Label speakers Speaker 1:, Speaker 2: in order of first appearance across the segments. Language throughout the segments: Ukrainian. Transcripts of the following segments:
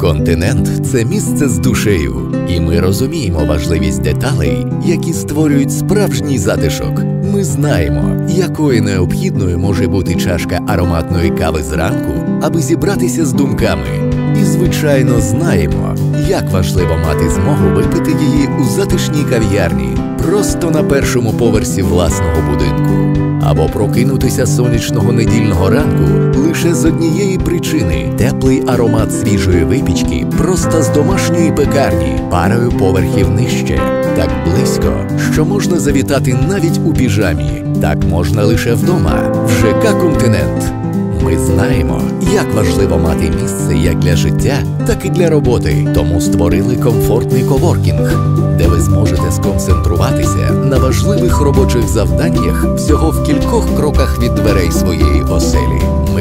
Speaker 1: Континент це місце з душею, і ми розуміємо важливість деталей, які створюють справжній затишок. Ми знаємо, якою необхідною може бути чашка ароматної кави зранку, аби зібратися з думками. І, звичайно, знаємо, як важливо мати змогу випити її у затишній кав'ярні, просто на першому поверсі власного будинку, або прокинутися сонячного недільного ранку лише з однієї причини: теплий аромат свіжої випічки просто з домашньої пекарні, парою поверхів нижче, так близько, що можна завітати навіть у піжамі. Так можна лише вдома, в ЖК Континент. Ми знаємо, як важливо мати місце як для життя, так і для роботи. Тому створили комфортний коворкінг, де ви зможете сконцентруватися на важливих робочих завданнях всього в кількох кроках від дверей своєї оселі.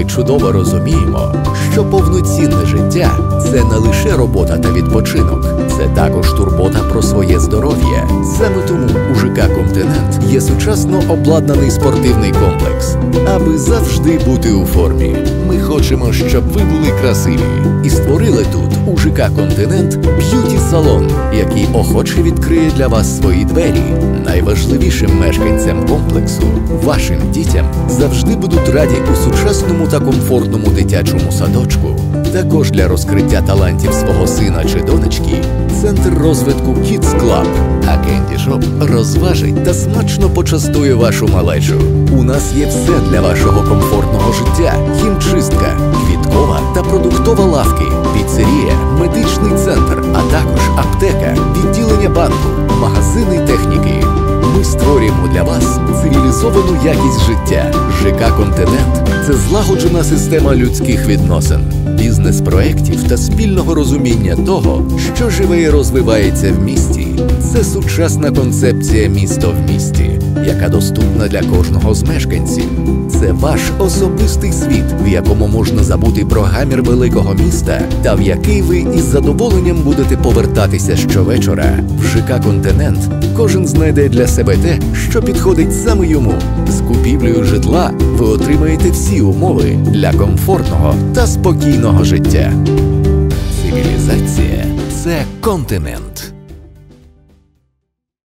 Speaker 1: Чудово розуміємо, що повноцінне життя це не лише робота та відпочинок, це також турбота про своє здоров'я. Саме тому у ЖК Континент є сучасно обладнаний спортивний комплекс, аби завжди бути у формі. Ми хочемо, щоб ви були красиві, і створили тут у ЖК Континент б'юті салон, який охоче відкриє для вас свої двері. Найважливішим мешканцям комплексу, вашим дітям, завжди будуть раді у сучасному та комфортному дитячому садочку. Також для розкриття талантів свого сина чи донечки центр розвитку Kids Club, а Candy Shop розважить та смачно почастує вашу малечу. У нас є все для вашого комфортного життя: хімчистка, квіткова та продуктова лавки, піцерія, медичний центр, а також аптека, відділення банку, магазини для вас цивілізовану якість життя. ЖК Континент це злагоджена система людських відносин, бізнес-проєктів та спільного розуміння того, що живе і розвивається в місті. Це сучасна концепція місто в місті, яка доступна для кожного з мешканців. Це ваш особистий світ, в якому можна забути про гамір великого міста, та в який ви із задоволенням будете повертатися щовечора. В ЖК Континент кожен знайде для себе те, що підходить саме йому. З купівлею житла ви отримаєте всі умови для комфортного та спокійного життя. Цивілізація це континент.